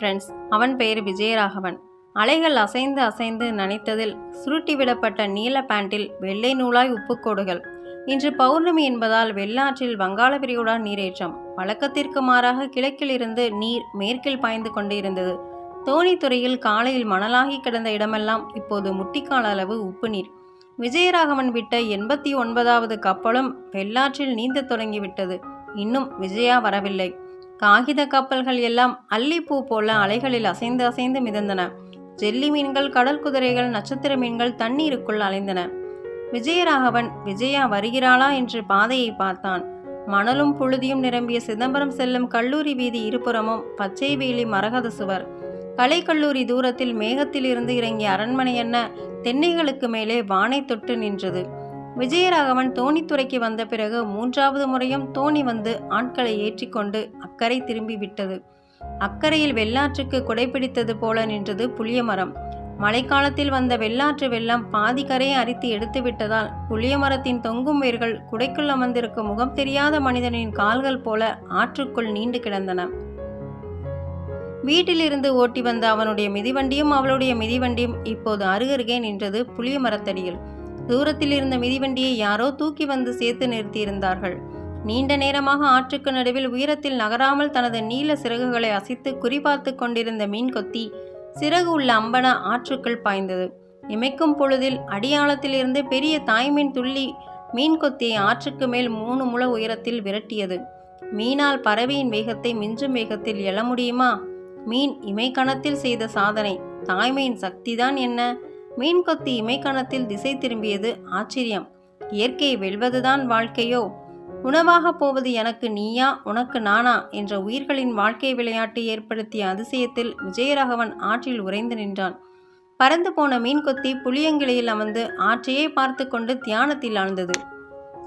Friends அவன் பெயர் விஜயராகவன். அலைகள் அசைந்து அசைந்து நனைத்ததில் சுருட்டிவிடப்பட்ட நீல பேண்டில் வெள்ளை நூலாய் உப்புக்கோடுகள். இன்று பௌர்ணமி என்பதால் வெள்ளாற்றில் வங்காள விரிகுடா நீரேற்றம். வழக்கத்திற்கு மாறாக கிழக்கிலிருந்து நீர் மேற்கில் பாய்ந்து கொண்டு இருந்தது தோணித்துறையில் காலையில் மணலாகி கிடந்த இடமெல்லாம் இப்போது முட்டிக்கால அளவு உப்பு நீர். விஜயராகவன் விட்ட எண்பத்தி ஒன்பதாவது கப்பலும் வெள்ளாற்றில் நீந்தத் தொடங்கிவிட்டது. இன்னும் விஜயா வரவில்லை. காகித கப்பல்கள் எல்லாம் அல்லிப்பூ போல அலைகளில் அசைந்து அசைந்து மிதந்தன. ஜெல்லி மீன்கள் கடல் குதிரைகள் நட்சத்திர மீன்கள் தண்ணீருக்குள் அலைந்தன. விஜயராகவன் விஜயா வருகிறாளா? என்று பாதையை பார்த்தான். மணலும் புழுதியும் நிரம்பிய சிதம்பரம் செல்லும் கல்லூரி வீதி இருபுறமும் பச்சை வேலி மரகத சுவர். கலைக்கல்லூரி தூரத்தில் மேகத்தில் இருந்து இறங்கிய அரண்மனை என்ன? தென்னைகளுக்கு மேலே வானை தொட்டு நின்றது. விஜயராகவன் தோணித்துறைக்கு வந்த பிறகு மூன்றாவது முறையும் தோணி வந்து ஆட்களை ஏற்றிக்கொண்டு அக்கறை திரும்பி விட்டது. அக்கறையில் வெள்ளாற்றுக்கு குடைபிடித்தது போல நின்றது புளியமரம். மழைக்காலத்தில் வந்த வெள்ளாற்று வெள்ளம் பாதி கரையை அரித்து எடுத்து விட்டதால் புளியமரத்தின் தொங்கும் வேர்கள் குடைக்குள் அமர்ந்திருக்கும் முகம் தெரியாத மனிதனின் கால்கள் போல ஆற்றுக்குள் நீண்டு கிடந்தன. வீட்டிலிருந்து ஓட்டி வந்த அவனுடைய மிதிவண்டியும் அவளுடைய மிதிவண்டியும் இப்போது அருகருகே நின்றது புளியமரத்தடியில். தூரத்தில் இருந்த மிதிவண்டியை யாரோ தூக்கி வந்து சேர்த்து நிறுத்தியிருந்தார்கள். நீண்ட நேரமாக ஆற்றுக்கு நடுவில் உயரத்தில் நகராமல் தனது நீல சிறகுகளை அசைத்து குறிபார்த்து கொண்டிருந்த மீன் கொத்தி சிறகு உள்ள அம்பன ஆற்றுக்குள் பாய்ந்தது. இமைக்கும் பொழுதில் அடியாளத்திலிருந்து பெரிய தாய்மீன் துள்ளி மீன் கொத்தியை ஆற்றுக்கு மேல் மூணு முழ உயரத்தில் விரட்டியது. மீனால் பறவையின் வேகத்தை மிஞ்சும் வேகத்தில் எழ முடியுமா? மீன் இமைக்கணத்தில் செய்த சாதனை. தாய்மையின் சக்திதான் என்ன? மீன் கொத்தி இமைக்கணத்தில் திசை திரும்பியது ஆச்சரியம். இயற்கை வெல்வதுதான் வாழ்க்கையோ? உணவாகப் போவது எனக்கு நீயா உனக்கு நானா? என்ற உயிர்களின் வாழ்க்கை விளையாட்டு ஏற்படுத்திய அதிசயத்தில் விஜயராகவன் ஆற்றில் உறைந்து நின்றான். பறந்து போன மீன்கொத்தி புளியங்கிளையில் அமர்ந்து ஆற்றையே பார்த்து கொண்டு தியானத்தில் ஆழ்ந்தது.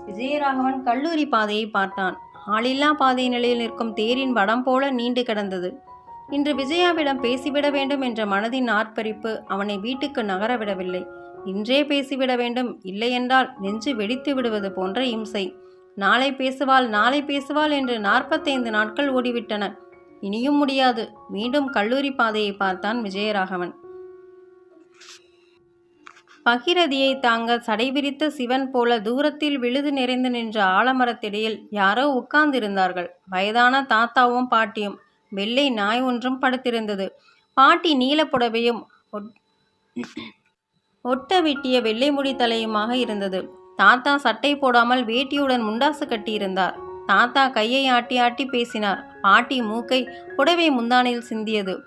விஜயராகவன் கல்லூரி பாதையை பார்த்தான். ஆளில்லா பாதை நிலையில் நிற்கும் தேரின் வடம் போல நீண்டு கிடந்தது. இன்று விஜயாவிடம் பேசிவிட வேண்டும் என்ற மனதின் ஆர்ப்பரிப்பு அவனை வீட்டுக்கு நகரவிடவில்லை இன்றே பேசிவிட வேண்டும். இல்லையென்றால் நெஞ்சு வெடித்து விடுவது போன்ற இம்சை. நாளை பேசுவாள் நாளை பேசுவாள் என்று நாற்பத்தைந்து நாட்கள் ஓடிவிட்டன. இனியும் முடியாது. மீண்டும் கல்லூரி பாதையை பார்த்தான் விஜயராகவன். பகிரதியை தாங்க சடைவிரித்த சிவன் போல தூரத்தில் விழுது நிறைந்து நின்ற ஆலமரத்திடையில் யாரோ உட்கார்ந்திருந்தார்கள். வயதான தாத்தாவும் பாட்டியும் வெள்ளை நாய் ஒன்றும் படுத்திருந்தது. பாட்டி நீலப்புடவையும் ஒட்- ஒட்ட வெட்டிய வெள்ளை முடி தலையுமாக இருந்தது. தாத்தா சட்டை போடாமல் வேட்டியுடன் முண்டாசு கட்டியிருந்தார். தாத்தா கையை ஆட்டி ஆட்டி பேசினார். பாட்டி மூக்கை புடவை முந்தானையில் சிந்தியது.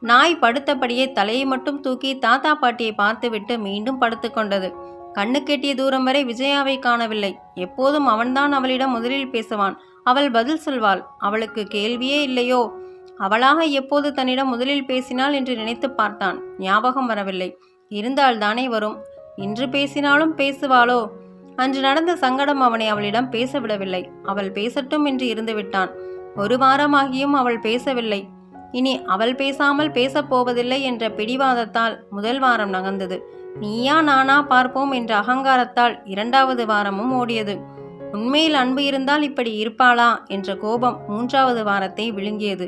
நாய் படுத்தபடியே தலையை மட்டும் தூக்கி தாத்தா பாட்டியை பார்த்துவிட்டு மீண்டும் படுத்துக்கொண்டது கண்ணு கெட்டிய தூரம் வரை விஜயாவை காணவில்லை. எப்போதும் அவன்தான் அவளிடம் முதலில் பேசுவான். அவள் பதில் சொல்வாள் அவளுக்கு கேள்வியே இல்லையோ? அவளாக எப்போது தன்னிடம் முதலில் பேசினாள் என்று நினைத்து பார்த்தான். ஞாபகம் வரவில்லை. இருந்தால் தானே வரும். இன்று பேசினாலும் பேசுவாளோ? அன்று நடந்த சங்கடம் அவனை அவளிடம் பேசவிடவில்லை அவள் பேசட்டும் என்று இருந்துவிட்டான் ஒரு வாரமாகியும் அவள் பேசவில்லை. இனி அவள் பேசாமல் பேசப் போவதில்லை என்ற பிடிவாதத்தால் முதல் வாரம் நகர்ந்தது. நீயா நானா? பார்ப்போம் என்ற அகங்காரத்தால் இரண்டாவது வாரமும் ஓடியது. உண்மையில் அன்பு இருந்தால் இப்படி இருப்பாளா என்ற கோபம் மூன்றாவது வாரத்தை விழுங்கியது.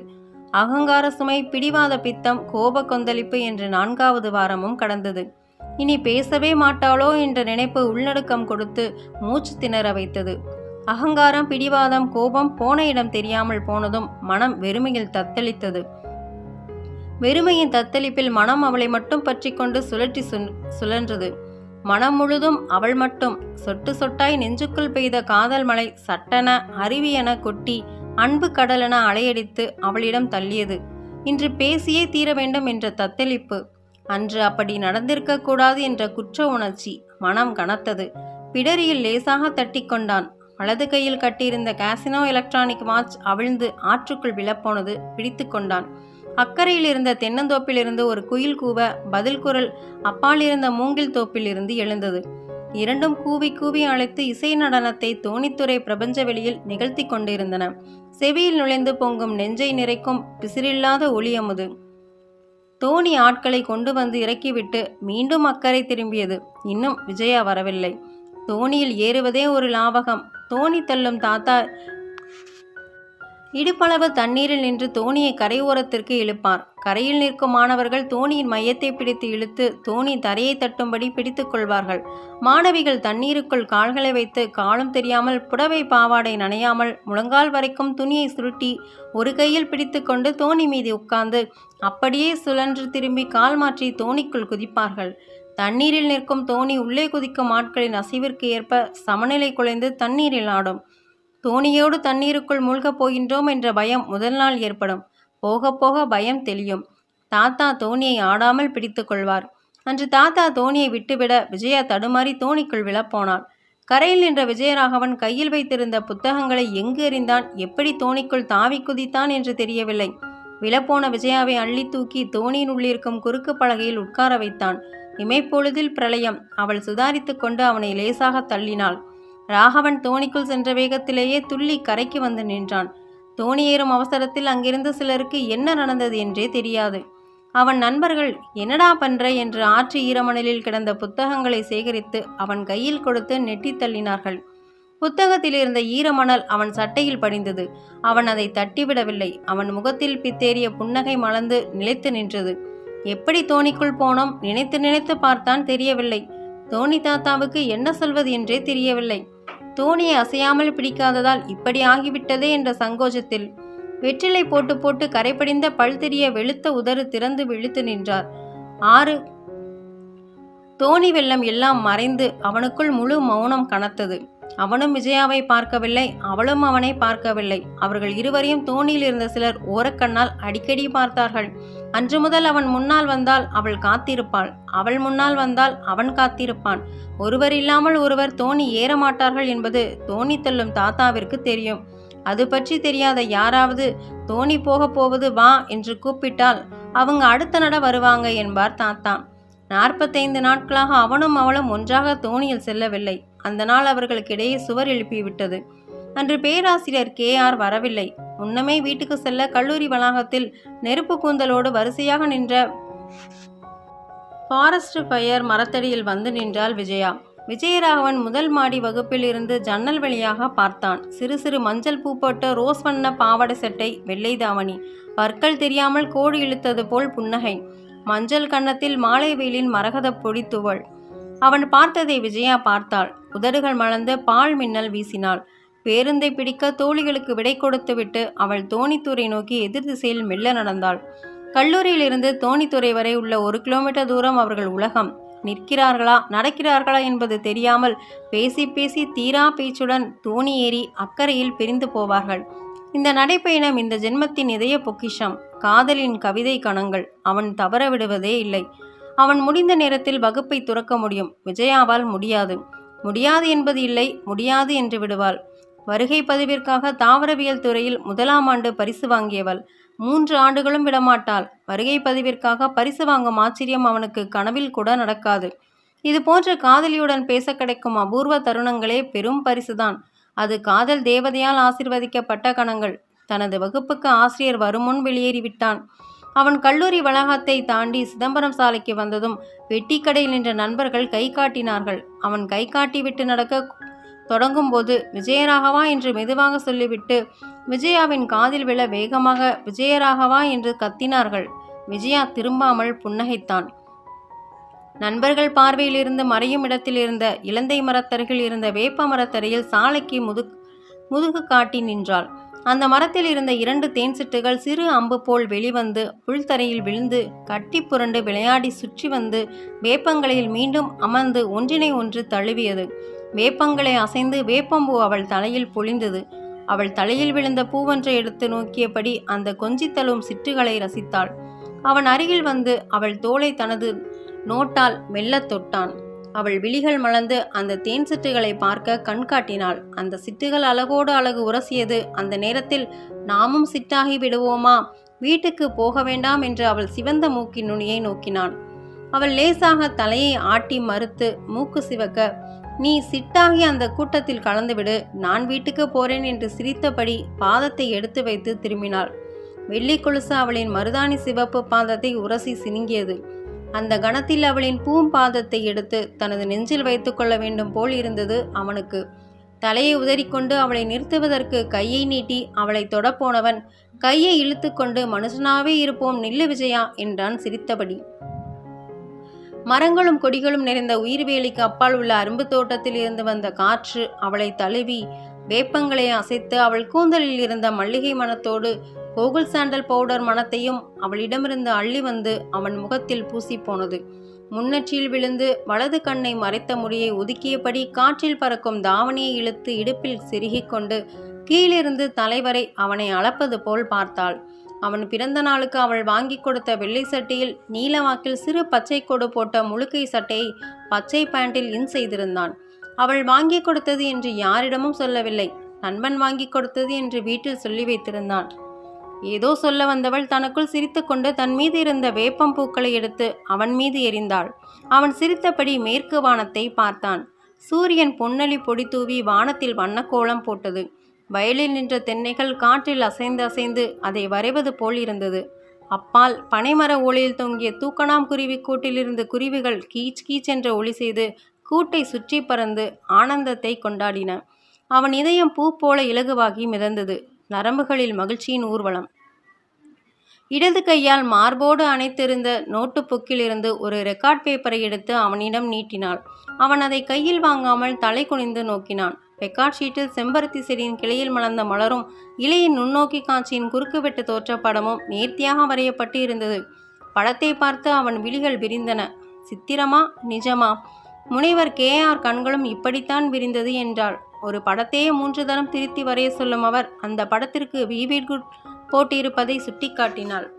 அகங்கார சுமை பிடிவாத பித்தம் கோப கொந்தளிப்பு என்று நான்காவது வாரமும் கடந்தது. இனி பேசவே மாட்டாளோ என்ற நினைப்பு உள்ளடக்கம் கொடுத்து மூச்சு திணற வைத்தது. அகங்காரம் பிடிவாதம் கோபம் போன இடம் தெரியாமல் போனதும் மனம் வெறுமையில் தத்தளித்தது. வெறுமையின் தத்தளிப்பில் மனம் அவளை மட்டும் பற்றி கொண்டு சுழற்றி சுழன்றது. மனம் முழுதும் அவள் மட்டும் சொட்டு சொட்டாய் நெஞ்சுக்குள் பெய்த காதல் மழை சட்டென அருவியென கொட்டி அன்பு கடலென அலையடித்து அவளிடம் தள்ளியது. இன்று பேசியே தீர வேண்டும் என்ற தத்தளிப்பு. அன்று அப்படி நடந்திருக்க கூடாது என்ற குற்ற உணர்ச்சி மனம் கனத்தது. பிடரியில் லேசாக தட்டிக்கொண்டான் வலது கையில் கட்டியிருந்த காசினோ எலக்ட்ரானிக் வாட்ச் அவிழ்ந்து ஆற்றுக்குள் விழப்போனது பிடித்து கொண்டான். அக்கறையில் இருந்த தென்னந்தோப்பிலிருந்து ஒரு குயில் கூவ பதில் குரல் அப்பாலிருந்த மூங்கில் தோப்பிலிருந்து எழுந்தது. இரண்டும் கூவி கூவி அழைத்து இசை நடனத்தை தோணித்துறை பிரபஞ்ச வெளியில் நிகழ்த்தி கொண்டிருந்தன. செவியில் நுழைந்து பொங்கும் நெஞ்சை நிறைக்கும் பிசிறில்லாத ஒளியமுது தோணி ஆட்களை கொண்டு வந்து இறக்கிவிட்டு மீண்டும் அக்கறை திரும்பியது. இன்னும் விஜயா வரவில்லை. தோணியில் ஏறுவதே ஒரு லாவகம். தோணி தள்ளும் தாத்தா இடுப்பளவு தண்ணீரில் நின்று தோணியை கரையோரத்திற்கு இழுப்பார். கரையில் நிற்கும் மாணவர்கள் தோணியின் மையத்தை பிடித்து இழுத்து தோணி தரையை தட்டும்படி பிடித்துக் கொள்வார்கள். மாணவிகள் தண்ணீருக்குள் கால்களை வைத்து காலும் தெரியாமல் புடவை பாவாடை நனையாமல் முழங்கால் வரைக்கும் துணியை சுருட்டி ஒரு கையில் பிடித்துக்கொண்டு தோணி மீது உட்கார்ந்து அப்படியே சுழன்று திரும்பி கால் மாற்றி தோணிக்குள் குதிப்பார்கள். தண்ணீரில் நிற்கும் தோணி உள்ளே குதிக்கும் ஆட்களின் அசைவிற்கு ஏற்ப சமநிலை குலைந்து தண்ணீரில் ஆடும். தோணியோடு தண்ணீருக்குள் மூழ்கப் போகின்றோம் என்ற பயம் முதல் நாள் ஏற்படும். போக போக பயம் தெளியும். தாத்தா தோணியை ஆடாமல் பிடித்து கொள்வார். அன்று தாத்தா தோணியை விட்டுவிட விஜயா தடுமாறி தோணிக்குள் விழப்போனாள். கரையில் நின்ற விஜயராகவன் கையில் வைத்திருந்த புத்தகங்களை எங்கு எறிந்தான்? எப்படி தோணிக்குள் தாவி குதித்தான் என்று தெரியவில்லை. விழப்போன விஜயாவை அள்ளி தூக்கி தோணியின் உள்ளிருக்கும் குறுக்கு பலகையில் உட்கார வைத்தான். இமைப்பொழுதில் பிரளயம். அவள் சுதாரித்து கொண்டு அவனை லேசாக தள்ளினாள். ராகவன் தோணிக்குள் சென்ற வேகத்திலேயே துள்ளி கரைக்கு வந்து நின்றான். தோணி ஏறும் அவசரத்தில் அங்கிருந்த சிலருக்கு என்ன நடந்தது என்றே தெரியாது. அவன் நண்பர்கள் என்னடா பண்ற? என்று ஆற்று ஈரமணலில் கிடந்த புத்தகங்களை சேகரித்து அவன் கையில் கொடுத்து நெட்டி தள்ளினார்கள். புத்தகத்தில் இருந்த ஈரமணல் அவன் சட்டையில் படிந்தது. அவன் அதை தட்டிவிடவில்லை. அவன் முகத்தில் பித்தேறிய புன்னகை மலர்ந்து நிலைத்து நின்றது. எப்படி தோணிக்குள் போனோம்? நினைத்து நினைத்து பார்த்தான் தெரியவில்லை. தோனி தாத்தாவுக்கு என்ன சொல்வது என்றே தெரியவில்லை. தோணியை அசையாமல் பிடிக்காததால் இப்படி ஆகிவிட்டதே என்ற சங்கோஜத்தில் வெற்றிலை போட்டு போட்டு கரைபடிந்த பல் தெரிய வெளுத்த உதறு திறந்து விழித்து நின்றார். ஆறு. தோணி வெள்ளம் எல்லாம் மறைந்து அவனுக்குள் முழு மௌனம் கனத்தது. அவனும் விஜயாவை பார்க்கவில்லை அவளும் அவனை பார்க்கவில்லை. அவர்கள் இருவரையும் தோணியில் இருந்த சிலர் ஓரக்கண்ணால் அடிக்கடி பார்த்தார்கள். அன்று முதல் அவன் முன்னால் வந்தால் அவள் காத்திருப்பாள். அவள் முன்னால் வந்தால் அவன் காத்திருப்பான். ஒருவர் இல்லாமல் ஒருவர் தோணி ஏறமாட்டார்கள் என்பது தோணி தள்ளும் தாத்தாவிற்கு தெரியும். அது பற்றி தெரியாத யாராவது தோணி போக போவது வா என்று கூப்பிட்டால் அவங்க அடுத்த நட வருவாங்க என்பார் தாத்தா. நாற்பத்தைந்து நாட்களாக அவனும் அவளும் ஒன்றாக தோணியில் செல்லவில்லை. அந்த நாள் அவர்களுக்கிடையே சுவர் எழுப்பிவிட்டது. அன்று பேராசிரியர் கே. ஆர். வரவில்லை. முன்னமே வீட்டுக்கு செல்ல கல்லூரி வளாகத்தில் நெருப்பு கூந்தலோடு வரிசையாக நின்ற ஃபாரஸ்ட் ஃபயர் மரத்தடியில் வந்து நின்றாள் விஜயா. விஜயராகவன் முதல் மாடி வகுப்பில் இருந்து ஜன்னல் வழியாக பார்த்தான். சிறு சிறு மஞ்சள் பூ போட்ட ரோஸ் வண்ண பாவாடை சட்டை வெள்ளை தாவணி பற்கள் தெரியாமல் கோடு இழுத்தது போல் புன்னகை மஞ்சள் கன்னத்தில் மாலை வெயிலின் மரகத பொடி துவள். அவன் பார்த்ததை விஜயா பார்த்தாள். உதடுகள் மலர்ந்து பால் மின்னல் வீசினாள். பேருந்தை பிடிக்க தோழிகளுக்கு விடை கொடுத்துவிட்டு அவள் தோணித்துறை நோக்கி எதிர் திசையில் மெல்ல நடந்தாள். கல்லூரியிலிருந்து தோணித்துறை வரை உள்ள ஒரு கிலோமீட்டர் தூரம் அவர்கள் உலகம். நிற்கிறார்களா நடக்கிறார்களா என்பது தெரியாமல் பேசி பேசி தீரா பேச்சுடன் தோணி ஏறி அக்கறையில் பிரிந்து போவார்கள். இந்த நடைப்பயணம் இந்த ஜென்மத்தின் இதய பொக்கிஷம். காதலின் கவிதை கணங்கள். அவன் தவற விடுவதே இல்லை. அவன் முடிந்த நேரத்தில் வகுப்பை துறக்க முடியும். விஜயாவால் முடியாது. முடியாது என்பது இல்லை முடியாது என்று விடுவாள். வருகை பதிவிற்காக தாவரவியல் துறையில் முதலாம் ஆண்டு பரிசு வாங்கியவள். மூன்று ஆண்டுகளும் விடமாட்டாள். வருகை பதிவிற்காக பரிசு வாங்கும் ஆச்சரியம் அவனுக்கு கனவில் கூட நடக்காது. இது போன்ற காதலியுடன் பேச கிடைக்கும் அபூர்வ தருணங்களே பெரும் பரிசுதான். அது காதல் தேவதையால் ஆசிர்வதிக்கப்பட்ட கணங்கள். தனது வகுப்புக்கு ஆசிரியர் வருமுன் வெளியேறிவிட்டான். அவன் கல்லூரி வளாகத்தை தாண்டி சிதம்பரம் சாலைக்கு வந்ததும் வெட்டிக்கடையில் நின்ற நண்பர்கள் கை காட்டினார்கள். அவன் கை காட்டிவிட்டு நடக்க தொடங்கும்போது விஜயராகவா என்று மெதுவாக சொல்லிவிட்டு விஜயாவின் காதில் விழ வேகமாக விஜயராகவா என்று கத்தினார்கள். விஜயா திரும்பாமல் புன்னகைத்தான். நண்பர்கள் பார்வையிலிருந்து மறையும் இடத்தில் இருந்த இலந்தை மரத்தருகில் இருந்த வேப்ப மரத்தரையில் சாலைக்கு முது முதுகு காட்டி நின்றாள். அந்த மரத்தில் இருந்த இரண்டு தேன் சிட்டுகள் சிறு அம்பு போல் வெளிவந்து புல்தரையில் விழுந்து கட்டி புரண்டு விளையாடி சுற்றி வந்து வேப்பங்களையில் மீண்டும் அமர்ந்து ஒன்றினை ஒன்று தழுவியது. வேப்பங்களை அசைந்து வேப்பம்பூ அவள் தலையில் பொழிந்தது. அவள் தலையில் விழுந்த பூவொன்றை எடுத்து நோக்கியபடி அந்த கொஞ்சித்தழும் சிட்டுகளை ரசித்தாள். அவன் அருகில் வந்து அவள் தோலை தனது நோட்டால் மெல்லத் தொட்டான். அவள் விழிகள் மலர்ந்து அந்த தேன் சிட்டுகளை பார்க்க கண் காட்டினாள். அந்த சிட்டுகள் அழகோடு அழகு உரசியது. அந்த நேரத்தில் நாமும் சிட்டாகி விடுவோமா? வீட்டுக்கு போக வேண்டாம் என்று அவள் சிவந்த மூக்கின் நுனியை நோக்கினான் அவள் லேசாக தலையை ஆட்டி மறுத்து மூக்கு சிவக்க நீ சிட்டாகி அந்த கூட்டத்தில் கலந்துவிடு. நான் வீட்டுக்கு போறேன் என்று சிரித்தபடி பாதத்தை எடுத்து வைத்து திரும்பினாள். வெள்ளி கொலுசு அவளின் மருதாணி சிவப்பு பாதத்தை உரசி சினுங்கியது. அந்த கணத்தில் அவளின் பூம்பாதத்தை எடுத்து தனது நெஞ்சில் வைத்துக்கொள்ள வேண்டும் போல் இருந்தது அவனுக்கு. தலையை உதறிக்கொண்டு அவளை நிறுத்துவதற்கு கையை நீட்டி அவளை தொடப்போனவன் கையை இழுத்துக்கொண்டு மனுஷனாவே இருப்போம் நில்லு விஜயா என்றான் சிரித்தபடி. மரங்களும் கொடிகளும் நிறைந்த உயிர்வேலிக்கு அப்பால் உள்ள அரும்பு தோட்டத்தில் இருந்து வந்த காற்று அவளை தழுவி வேப்பங்களை அசைத்து அவள் கூந்தலில் இருந்த மல்லிகை மனத்தோடு கோகுல் சாண்டல் பவுடர் மனத்தையும் அவளிடமிருந்து அள்ளி வந்து அவன் முகத்தில் பூசி போனது. முன்னற்றியில் விழுந்து வலது கண்ணை மறைத்த முடியை ஒதுக்கியபடி காற்றில் பறக்கும் தாவணியை இழுத்து இடுப்பில் செருகிக் கொண்டு கீழிருந்து தலைவரை அவனை அளப்பது போல் பார்த்தாள். அவன் பிறந்த நாளுக்கு அவள் வாங்கி கொடுத்த வெள்ளை சட்டியில் நீலவாக்கில் சிறு பச்சை கொடு போட்ட முழுக்கை சட்டையை பச்சை பேண்டில் இன் செய்திருந்தான். அவள் வாங்கி கொடுத்தது என்று யாரிடமும் சொல்லவில்லை. நண்பன் வாங்கி கொடுத்தது என்று வீட்டில் சொல்லி வைத்திருந்தான். ஏதோ சொல்ல வந்தவள் தனக்குள் சிரித்துக்கொண்டு தன் மீது இருந்த வேப்பம் பூக்களை எடுத்து அவன் மீது எறிந்தாள். அவன் சிரித்தபடி மேற்கு வானத்தை பார்த்தான். சூரியன் பொன்னலி பொடி தூவி வானத்தில் வண்ணக்கோலம் போட்டது. வயலில் நின்ற தென்னைகள் காற்றில் அசைந்து அசைந்து அதை வரைவது போல் இருந்தது. அப்பால் பனைமர ஓலையில் தொங்கிய தூக்கணாம் குருவி கூட்டிலிருந்து குருவிகள் கீச் கீச் என்ற ஒளி செய்து கூட்டை சுற்றி பறந்து ஆனந்தத்தை கொண்டாடின. அவன் இதயம் பூ போல இலகுவாகி மிதந்தது. நரம்புகளில் மகிழ்ச்சியின் ஊர்வலம். இடது கையால் மார்போடு அணைத்திருந்த நோட்டுப்புக்கிலிருந்து ஒரு ரெக்கார்ட் பேப்பரை எடுத்து அவனிடம் நீட்டினாள். அவன் அதை கையில் வாங்காமல் தலை குனிந்து நோக்கினான். ரெக்கார்ட் ஷீட்டில் செம்பருத்தி செடியின் கிளையில் மலர்ந்த மலரும் இலையின் நுண்ணோக்கி காட்சியின் குறுக்குவெட்டு தோற்ற படமும் நேர்த்தியாக வரையப்பட்டு இருந்தது படத்தை பார்த்து அவன் விழிகள் விரிந்தன. சித்திரமா? நிஜமா? முனைவர் கே ஆர் கண்களும் இப்படித்தான் விரிந்தது என்றாள். ஒரு படத்தையே மூன்று தரம் திருத்தி வரைய சொல்லும் அவர் அந்த படத்திற்கு விவிட் குட் போட்டியிருப்பதை சுட்டிக்காட்டினாள்.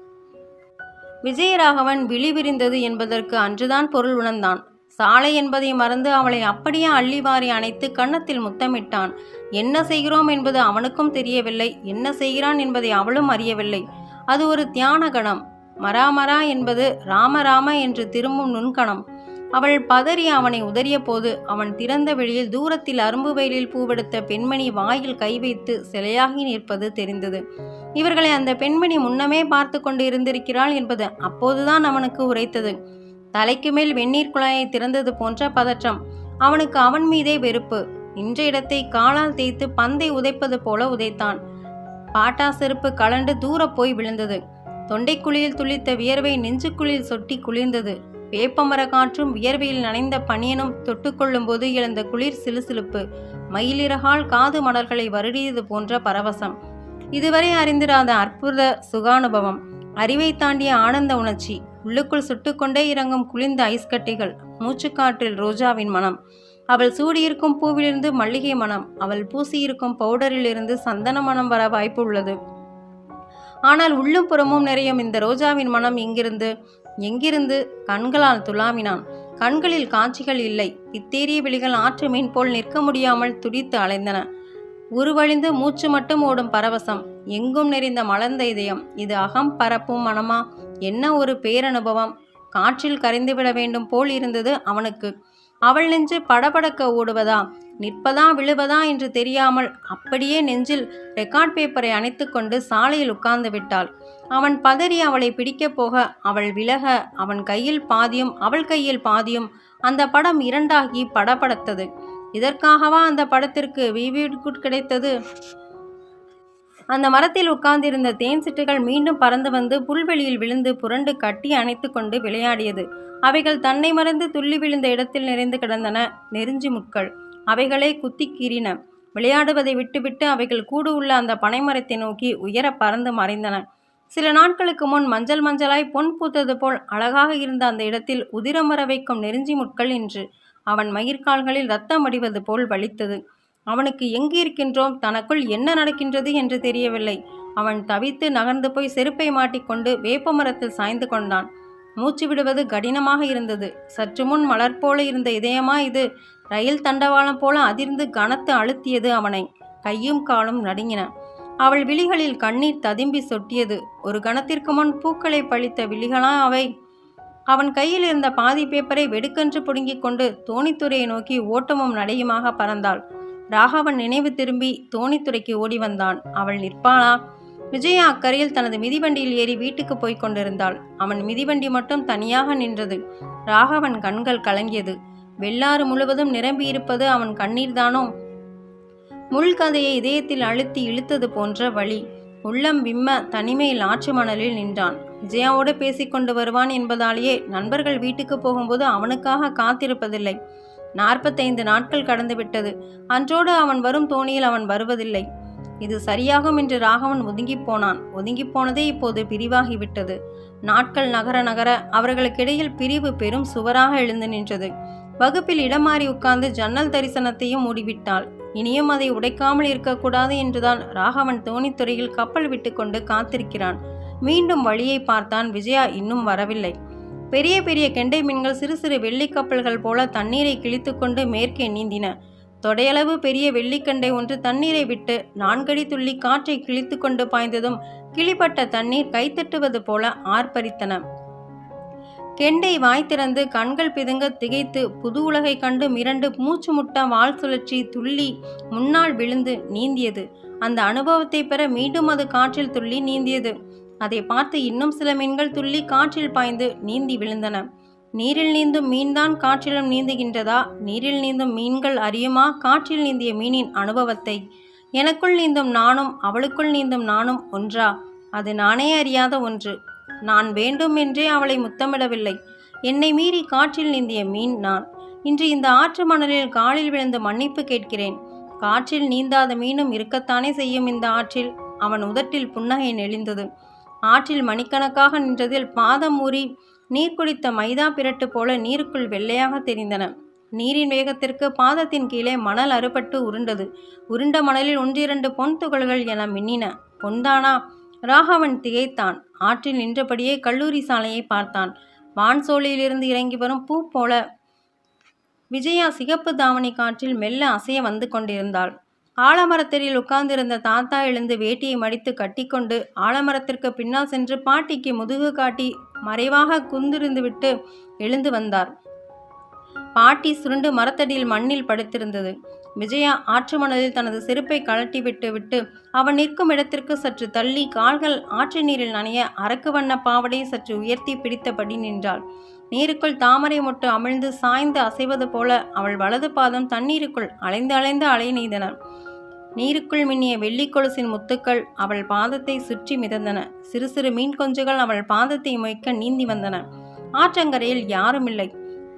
விஜயராகவன் விழி விரிந்தது என்பதற்கு அன்றுதான் பொருள் உணர்ந்தான். சாலை என்பதை மறந்து அவளை அப்படியே அள்ளிவாரி அணைத்து கன்னத்தில் முத்தமிட்டான். என்ன செய்கிறோம் என்பது அவனுக்கும் தெரியவில்லை. என்ன செய்கிறான் என்பதை அவளும் அறியவில்லை. அது ஒரு தியான கணம். மராமரா என்பது ராமராம என்று திரும்பும் நுண்கணம். அவள் பதறி அவனை உதறிய போது அவன் திறந்த வெளியில் தூரத்தில் அரும்பு வயலில் பூவெடுத்த பெண்மணி வாயில் கை வைத்து சிலையாகி நிற்பது தெரிந்தது. இவர்களை அந்த பெண்மணி முன்னமே பார்த்து கொண்டு இருந்திருக்கிறாள் என்பது அப்போதுதான் அவனுக்கு உரைத்தது. தலைக்கு மேல் வெந்நீர் குழாயை திறந்தது போன்ற பதற்றம். அவனுக்கு அவன் மீதே வெறுப்பு. நின்ற இடத்தை காலால் தேய்த்து பந்தை உதைப்பது போல உதைத்தான். பாட்டா செருப்பு கலண்டு தூர போய் விழுந்தது. தொண்டைக்குழியில் துளித்த வியர்வை நெஞ்சுக்குழியில் சொட்டி குளிர்ந்தது. வேப்பமர காற்றும் வியர்வையில் நனைந்த பனியனும் தொட்டுக்கொள்ளும் போது எழுந்த குளிர் சிலுசிலுப்பு. மயிலிறகால் காது மலர்களை வருடியது போன்ற பரவசம். இதுவரை அறிந்திராத அற்புத சுகானுபவம். அறிவை தாண்டிய ஆனந்த உணர்ச்சி. உள்ளுக்குள் சுட்டுக்கொண்டே இறங்கும் குளிர்ந்த ஐஸ்கட்டிகள் மூச்சுக்காற்றில் ரோஜாவின் மனம். அவள் சூடியிருக்கும் பூவிலிருந்து மல்லிகை மனம். அவள் பூசியிருக்கும் பவுடரிலிருந்து சந்தன மனம் வர வாய்ப்பு உள்ளது. ஆனால் உள்ளும் புறமும் நிறையும் இந்த ரோஜாவின் மனம் இங்கிருந்து எங்கிருந்து? கண்களால் துலாமினான். கண்களில் காட்சிகள் இல்லை. இத்தேரிய விழிகள் ஆற்று மீன் போல் நிற்க முடியாமல் துடித்து அலைந்தன. உருவழிந்து மூச்சு மட்டும் ஓடும் பரவசம். எங்கும் நிறைந்த மலர்ந்த இதயம். இது அகம் பரப்பும் மனமா? என்ன ஒரு பேரனுபவம்? காற்றில் கரைந்துவிட வேண்டும் போல் இருந்தது அவனுக்கு. அவள் நெஞ்சு படபடக்க ஓடுவதா? நிற்பதா விழுவதா என்று தெரியாமல் அப்படியே நெஞ்சில் ரெக்கார்ட் பேப்பரை அணைத்துக்கொண்டு சாலையில் உட்கார்ந்து விட்டாள். அவன் பதறி அவளை பிடிக்கப் போக அவள் விலக அவன் கையில் பாதியும் அவள் கையில் பாதியும் அந்த படம் இரண்டாகி படபடத்தது. இதற்காகவா அந்த படத்திற்கு விவிட் கிடைத்தது? அந்த மரத்தில் உட்கார்ந்திருந்த தேன் சிட்டுகள் மீண்டும் பறந்து வந்து புல்வெளியில் விழுந்து புரண்டு கட்டி அணைத்து கொண்டு விளையாடியது. அவைகள் தன்னை மறந்து துள்ளி விழுந்த இடத்தில் நிறைந்து கிடந்தன நெருஞ்சி முட்கள். அவைகளை குத்தி கீறின விளையாடுவதை விட்டுவிட்டு அவைகள் கூடு உள்ள அந்த பனைமரத்தை நோக்கி உயர பறந்து மறைந்தன. சில நாட்களுக்கு முன் மஞ்சள் மஞ்சளாய் பொன் பூத்தது போல் அழகாக இருந்த அந்த இடத்தில் உதிரமர வைக்கும் நெருஞ்சி முட்கள் இன்று அவன் மயிர்கால்களில் ரத்தம் அடிவது போல் வலித்தது. அவனுக்கு எங்கு இருக்கின்றோம்? தனக்குள் என்ன நடக்கின்றது என்று தெரியவில்லை. அவன் தவித்து நகர்ந்து போய் செருப்பை மாட்டிக்கொண்டு வேப்பமரத்தில் சாய்ந்து கொண்டான். மூச்சு விடுவது கடினமாக இருந்தது. சற்று முன் மலர் போல இருந்த இதயமா இது? ரயில் தண்டவாளம் போல அதிர்ந்து கனத்து அழுத்தியது அவனை. கையும் காலும் நடுங்கின. அவள் விழிகளில் கண்ணீர் ததும்பி சொட்டியது. ஒரு கணத்திற்கு முன் பூக்களை பழித்த விழிகளா அவை? அவன் கையில் இருந்த பாதி பேப்பரை வெடுக்கென்று புடுங்கிக் கொண்டு தோணித்துறையை நோக்கி ஓட்டமும் நடையுமாக பறந்தாள். ராகவன் நினைவு திரும்பி தோணித்துறைக்கு ஓடி வந்தான். அவள் நிற்பாளா? விஜயா அக்கரையில் தனது மிதிவண்டியில் ஏறி வீட்டுக்கு போய்க் கொண்டிருந்தாள். அவன் மிதிவண்டி மட்டும் தனியாக நின்றது. ராகவன் கண்கள் கலங்கியது. வெள்ளாறு முழுவதும் நிரம்பியிருப்பது அவன் கண்ணீர்தானோ முள்கதையை இதயத்தில் அழுத்தி இழுத்தது போன்ற வழி. உள்ளம் விம்ம தனிமையில் ஆற்று மணலில் நின்றான். விஜயாவோடு பேசிக்கொண்டு வருவான் என்பதாலேயே நண்பர்கள் வீட்டுக்கு போகும்போது அவனுக்காக காத்திருப்பதில்லை. நாற்பத்தைந்து நாட்கள் கடந்துவிட்டது. அன்றோடு அவன் வரும் தோணியில் அவன் வருவதில்லை. இது சரியாகும் என்று ராகவன் ஒதுங்கிப் போனான். ஒதுங்கிப் போனதே இப்போது பிரிவாகிவிட்டது. நாட்கள் நகர நகர அவர்களுக்கிடையில் பிரிவு பெரும் சுவராக எழுந்து நின்றது. வகுப்பில் இடம் மாறி உட்கார்ந்து ஜன்னல் தரிசனத்தையும் மூடிவிட்டாள். இனியும் அதை உடைக்காமல் இருக்கக்கூடாது என்றுதான் ராகவன் தோணித்துறையில் கப்பல் விட்டுக்கொண்டு காத்திருக்கிறான். மீண்டும் வழியை பார்த்தான் விஜயா இன்னும் வரவில்லை. பெரிய பெரிய கெண்டை மீன்கள் சிறு சிறு வெள்ளிக் கப்பல்கள் போல தண்ணீரை கிழித்துக்கொண்டு மேற்கே நீந்தின. தொடையளவு பெரிய வெள்ளிக்கண்டை ஒன்று தண்ணீரை விட்டு நான்கடி துள்ளி காற்றை கிழித்து கொண்டு பாய்ந்ததும் கிளிப்பட்ட தண்ணீர் கைத்தட்டுவது போல ஆர்ப்பரித்தன. கெண்டை வாய் திறந்து கண்கள் பிதுங்க திகைத்து புது உலகை கண்டு மிரண்டு மூச்சு முட்ட வால் சுழற்சி துள்ளி முன்னால் விழுந்து நீந்தியது. அந்த அனுபவத்தை பெற மீண்டும் அது காற்றில் துள்ளி நீந்தியது. அதை பார்த்து இன்னும் சில மீன்கள் துள்ளி காற்றில் பாய்ந்து நீந்தி விழுந்தன. நீரில் நீந்தும் மீன்தான் காற்றிலும் நீந்துகின்றதா? நீரில் நீந்தும் மீன்கள் அறியுமா? காற்றில் நீந்திய மீனின் அனுபவத்தை. எனக்குள் நீந்தும் நானும் அவளுக்குள் நீந்தும் நானும் ஒன்றா? அது நானே அறியாத ஒன்று. நான் வேண்டும் என்றே அவளை முத்தமிடவில்லை. என்னை மீறி காற்றில் நீந்திய மீன் நான். இன்று இந்த ஆற்று மணலில் காலில் விழுந்து மன்னிப்பு கேட்கிறேன். காற்றில் நீந்தாத மீனும் இருக்கத்தானே செய்யும் இந்த ஆற்றில்? அவன் உதட்டில் புன்னகை நெளிந்தது. ஆற்றில் மணிக்கணக்காக நின்றதில் பாதம் ஊறி நீர் குடித்த மைதா பிரட்டு போல நீருக்குள் வெள்ளையாக தெரிந்தன. நீரின் வேகத்திற்கு பாதத்தின் கீழே மணல் அறுபட்டு உருண்டது. உருண்ட மணலில் ஒன்றிரண்டு பொன் துகள்கள் என மின்னின. பொன்தானா? ராகவன் திகைத்தான். ஆற்றில் நின்றபடியே கல்லூரி சாலையை பார்த்தான். வான்சோலியிலிருந்து இறங்கி வரும் பூ போல விஜயா சிகப்பு தாவணி காற்றில் மெல்ல அசைய வந்து கொண்டிருந்தாள். ஆலமரத்தடியில் உட்கார்ந்திருந்த தாத்தா எழுந்து வேட்டியை மடித்து கட்டிக்கொண்டு ஆலமரத்திற்கு பின்னால் சென்று பாட்டிக்கு முதுகு காட்டி மறைவாக குந்திருந்துவிட்டு எழுந்து வந்தார். பாட்டி சுருண்டு மரத்தடியில் மண்ணில் படுத்திருந்தது. விஜயா ஆற்று மணலில் தனது செருப்பை கழட்டி விட்டு விட்டு அவன் நிற்கும் இடத்திற்கு சற்று தள்ளி கால்கள் ஆற்று நீரில் நனைய அரக்கு வண்ண பாவடையை சற்று உயர்த்தி பிடித்தபடி நின்றாள். நீருக்குள் தாமரை மொட்டு அமிழ்ந்து சாய்ந்து அசைவது போல அவள் வலது பாதம் தண்ணீருக்குள் அலைந்து அலைந்து அலை நெய்தனர் நீருக்குள் மின்னிய வெள்ளி கொலுசின் முத்துக்கள் அவள் பாதத்தை சுற்றி மிதந்தன. சிறு சிறு மீன் கொஞ்சுகள் அவள் பாதத்தை மொய்க்க நீந்தி வந்தன. ஆற்றங்கரையில் யாருமில்லை.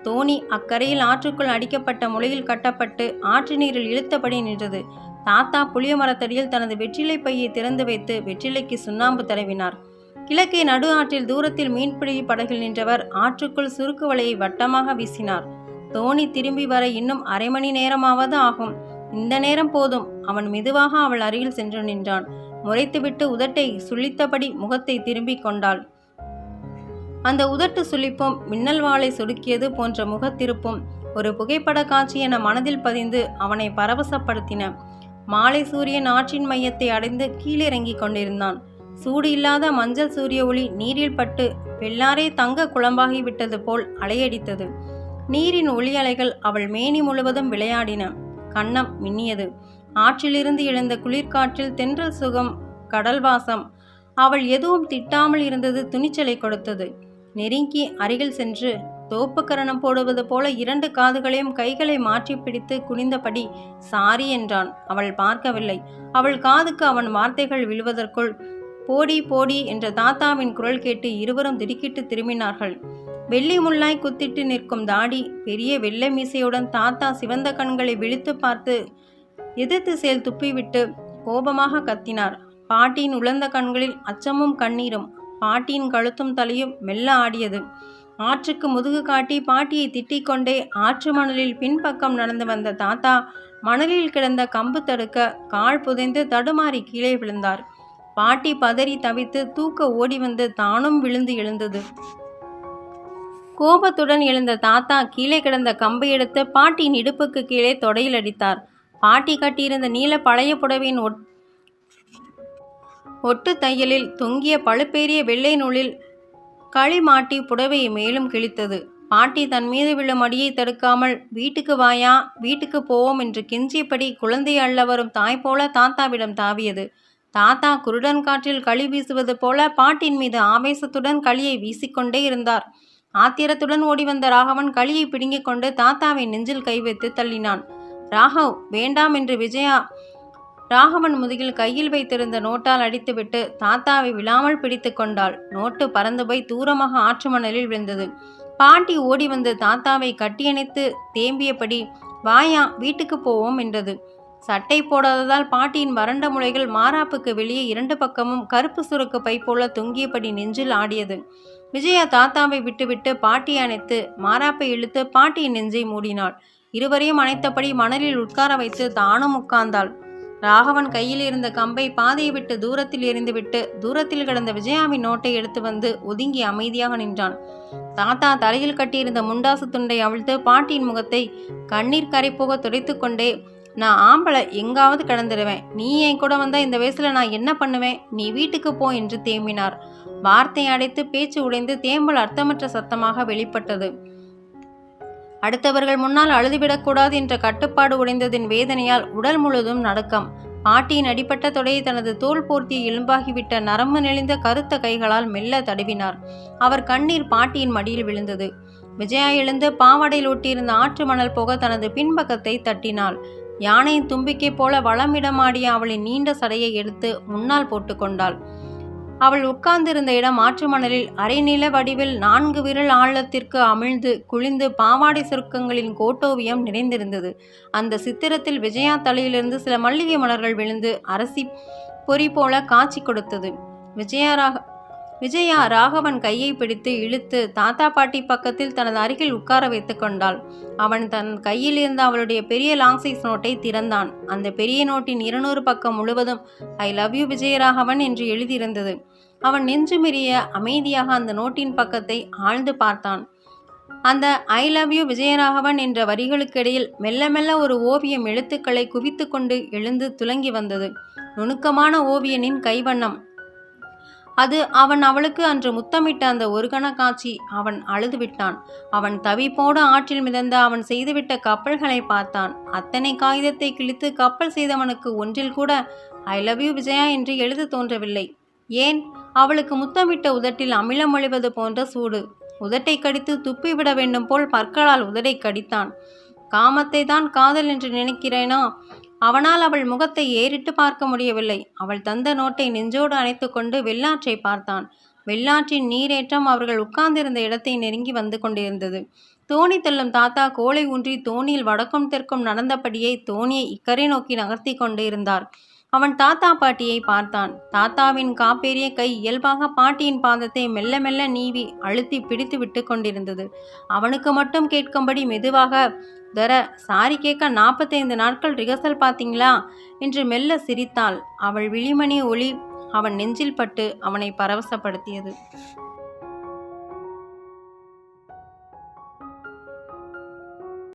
தோணி அக்கரையில் ஆற்றுக்குள் அடிக்கப்பட்ட முளையில் கட்டப்பட்டு ஆற்று நீரில் இழுத்தபடி நின்றது. தாத்தா புளிய மரத்தடியில் தனது வெற்றிலை பையை திறந்து வைத்து வெற்றிலைக்கு சுண்ணாம்பு தடவினார். கிழக்கே நடு ஆற்றில் தூரத்தில் மீன்பிடி படகில் நின்றவர் ஆற்றுக்குள் சுருக்கு வலையை வட்டமாக வீசினார். தோணி திரும்பி வர இன்னும் அரை மணி நேரமாவது ஆகும். இந்த நேரம் போதும். அவன் மெதுவாக அவள் அருகில் சென்று நின்றான். முறைத்துவிட்டு உதட்டை சுழித்தபடி முகத்தை திரும்பிக் கொண்டாள். அந்த உதட்டு சுழிப்பும் மின்னல் வாளை சொடுக்கியது போன்ற முகத்திருப்பும் ஒரு புகைப்பட காட்சி என மனதில் பதிந்து அவனை பரவசப்படுத்தின. மாலை சூரியன் ஆற்றின் மையத்தை அடைந்து கீழிறங்கிக் கொண்டிருந்தான். சூடு இல்லாத மஞ்சள் சூரிய ஒளி நீரில் பட்டு வெள்ளாரே தங்க குழம்பாகி விட்டது போல் அலையடித்தது. நீரின் ஒளி அலைகள் அவள் மேனி முழுவதும் விளையாடின. கன்னம் மின்னியது. ஆற்றிலிருந்து எழுந்த குளிர்காற்றில் தென்றல் சுகம் கடல் வாசம் அவள் எதுவும் திட்டாமல் இருந்தது துணிச்சலை கொடுத்தது. நெருங்கி அருகில் சென்று தோப்புக்கரணம் போடுவது போல இரண்டு காதுகளையும் கைகளை மாற்றி பிடித்து குனிந்தபடி சாரி என்றான். அவள் பார்க்கவில்லை. அவள் காதுக்கு அவன் வார்த்தைகள் விழுவதற்குள் போடி போடி என்ற தாத்தாவின் குரல் கேட்டு இருவரும் திடுக்கிட்டு திரும்பினார்கள். வெள்ளி முள்ளாய் குத்திட்டு நிற்கும் தாடி பெரிய வெள்ளை மீசையுடன் தாத்தா சிவந்த கண்களை விழித்து பார்த்து எதிர்த்து செயல் துப்பிவிட்டு கோபமாக கத்தினார். பாட்டியின் உலர்ந்த கண்களில் அச்சமும் கண்ணீரும் பாட்டியின் கழுத்தும் தலையும் மெல்ல ஆடியது. ஆற்றுக்கு முதுகு காட்டி பாட்டியை திட்டிக் கொண்டே ஆற்று மணலில் பின்பக்கம் நடந்து வந்த தாத்தா மணலில் கிடந்த கம்பு தடுக்க கால் புதைந்து தடுமாறி கீழே விழுந்தார். பாட்டி பதறி தவித்து தூக்க ஓடி வந்து தானும் விழுந்து எழுந்தது. கோபத்துடன் எழுந்த தாத்தா கீழே கிடந்த கம்பை எடுத்து பாட்டியின் இடுப்புக்கு கீழே தொடையில் அடித்தார். பாட்டி கட்டியிருந்த நீல பழைய புடவையின் ஒட் ஒட்டு தையலில் தொங்கிய பழுப்பேறிய வெள்ளை நூலில் களி மாட்டி புடவையை மேலும் கிழித்தது. பாட்டி தன் மீது விழும் அடியை தடுக்காமல் வீட்டுக்கு வாயா? வீட்டுக்கு போவோம் என்று கெஞ்சியபடி குழந்தை அள்ள வரும் தாய் போல தாத்தாவிடம் தாவியது. தாத்தா குருடன் காற்றில் களி வீசுவது போல பாட்டின் மீது ஆவேசத்துடன் களியை வீசிக்கொண்டே இருந்தார். ஆத்திரத்துடன் ஓடி வந்த ராகவன் களியை பிடுங்கிக் கொண்டு தாத்தாவை நெஞ்சில் கை வைத்து தள்ளினான். ராகவ் வேண்டாம் என்று விஜயா ராகவன் முதுகில் கையில் வைத்திருந்த நோட்டால் அடித்துவிட்டு தாத்தாவை விழாமல் பிடித்து கொண்டாள். நோட்டு பறந்து போய் தூரமாக ஆற்று மணலில் விழுந்தது. பாட்டி ஓடி வந்து தாத்தாவை கட்டியணைத்து தேம்பியபடி வாயா வீட்டுக்கு போவோம் என்றது. சட்டை போடாததால் பாட்டியின் வறண்ட முளைகள் மாறாப்புக்கு வெளியே இரண்டு பக்கமும் கருப்பு சுருக்கு பை போல தொங்கியபடி நெஞ்சில் ஆடியது. விஜயா தாத்தாவை விட்டுவிட்டு பாட்டி அணைத்து மாறாப்பை இழுத்து பாட்டியின் நெஞ்சை மூடினாள். இருவரையும் அணைத்தபடி மணலில் உட்கார வைத்து தானும் உட்கார்ந்தாள். ராகவன் கையில் இருந்த கம்பை பாதையை விட்டு தூரத்தில் எறிந்துவிட்டு தூரத்தில் கிடந்த விஜயாவின் நோட்டை எடுத்து வந்து ஒதுங்கி அமைதியாக நின்றான். தாத்தா தலையில் கட்டியிருந்த முண்டாசு துண்டை அவிழ்த்து பாட்டியின் முகத்தை கண்ணீர் கரைப்போக துடைத்து கொண்டே நான் ஆம்பளை எங்காவது கிடந்துடுவேன் நீ என் கூட வந்தால் இந்த வயசில் நான் என்ன பண்ணுவேன்? நீ வீட்டுக்கு போ என்று தேம்பினார். வார்த்தை அடைத்து பேச்சு உடைந்து தேம்பல் அர்த்தமற்ற சத்தமாக வெளிப்பட்டது. அடுத்தவர்கள் முன்னால் அழுதுவிடக்கூடாது என்ற கட்டுப்பாடு உடைந்ததின் வேதனையால் உடல் முழுதும் நடுக்கம். பாட்டியின் அடிப்பட்ட தொடையை தனது தோல் போர்த்தி எலும்பாகிவிட்ட நரம்பு நெளிந்த கருத்த கைகளால் மெல்ல தடவினார். அவர் கண்ணீர் பாட்டியின் மடியில் விழுந்தது. விஜயா எழுந்து பாவாடையில் ஒட்டியிருந்த ஆற்று மணல் போக தனது பின்பக்கத்தை தட்டினாள். யானையின் தும்பிக்கை போல வளமிடமாடிய அவளின் நீண்ட சடையை எடுத்து முன்னால் போட்டுக்கொண்டாள் அவள் உட்கார்ந்திருந்த இடம் ஆற்று மணலில் அரைநில வடிவில் நான்கு விரல் ஆழத்திற்கு அமிழ்ந்து குளிந்து பாவாடை சுருக்கங்களின் கோட்டோவியம் நிறைந்திருந்தது. அந்த சித்திரத்தில் விஜயா தலையிலிருந்து சில மல்லிகை மலர்கள் விழுந்து அரசி பொறி போல காட்சி கொடுத்தது. விஜயாராக விஜயா ராகவன் கையை பிடித்து இழுத்து தாத்தா பாட்டி பக்கத்தில் தனது அருகில் உட்கார வைத்து கொண்டாள். அவன் தன் கையில் இருந்த அவளுடைய பெரிய லாங் சைஸ் நோட்டை திறந்தான். அந்த பெரிய நோட்டின் இருநூறு பக்கம் முழுவதும் ஐ லவ் யூ விஜயராகவன் என்று எழுதியிருந்தது. அவன் நெஞ்சு மிரிய அமைதியாக அந்த நோட்டின் பக்கத்தை ஆழ்ந்து பார்த்தான். அந்த ஐ லவ் யூ விஜயராகவன் என்ற வரிகளுக்கிடையில் மெல்ல மெல்ல ஒரு ஓவியம் எழுத்துக்களை குவித்து கொண்டு எழுந்து துலங்கி வந்தது. நுணுக்கமான ஓவியனின் கைவண்ணம் அது அவன் அவளுக்கு அன்று முத்தமிட்ட அந்த ஒரு கண காட்சி அவன் அழுது விட்டான் அவன் தவிப்போடு ஆற்றில் மிதந்த அவன் செய்துவிட்ட கப்பல்களை பார்த்தான். அத்தனை காகிதத்தை கிழித்து கப்பல் செய்தவனுக்கு ஒன்றில் கூட ஐ லவ் யூ விஜயா என்று எழுத தோன்றவில்லை. ஏன்? அவளுக்கு முத்தமிட்ட உதட்டில் அமிலம் ஒழிவது போன்ற சூடு. உதட்டை கடித்து துப்பிவிட வேண்டும் போல் பற்களால் உதடை கடித்தான். காமத்தை தான் காதல் என்று நினைக்கிறேனோ? அவனால் அவள் முகத்தை ஏறிட்டு பார்க்க முடியவில்லை. அவள் தந்த நோட்டை நெஞ்சோடு அணைத்துக்கொண்டு வெள்ளாற்றை பார்த்தான். வெள்ளாற்றின் நீரேற்றம் அவர்கள் உட்கார்ந்திருந்த இடத்தை நெருங்கி வந்து கொண்டிருந்தது. தோணி தள்ளும் தாத்தா கோலை ஊன்றி தோணியில் வடக்கும் தெற்கும் நடந்தபடியே தோணியை இக்கரை நோக்கி நகர்த்தி கொண்டு இருந்தார் அவன் தாத்தா பாட்டியை பார்த்தான். தாத்தாவின் காப்பேறிய கை இயல்பாக பாட்டியின் பாதத்தை மெல்ல மெல்ல நீவி அழுத்தி பிடித்து விட்டு கொண்டிருந்தது. அவனுக்கு மட்டும் கேட்கும்படி மெதுவாக தர சாரி கேட்க நாற்பத்தைந்து நாட்கள் ரிஹர்சல் பார்த்தீங்களா? என்று மெல்ல சிரித்தாள். அவள் விழிமணி ஒளி அவன் நெஞ்சில் பட்டு அவனை பரவசப்படுத்தியது.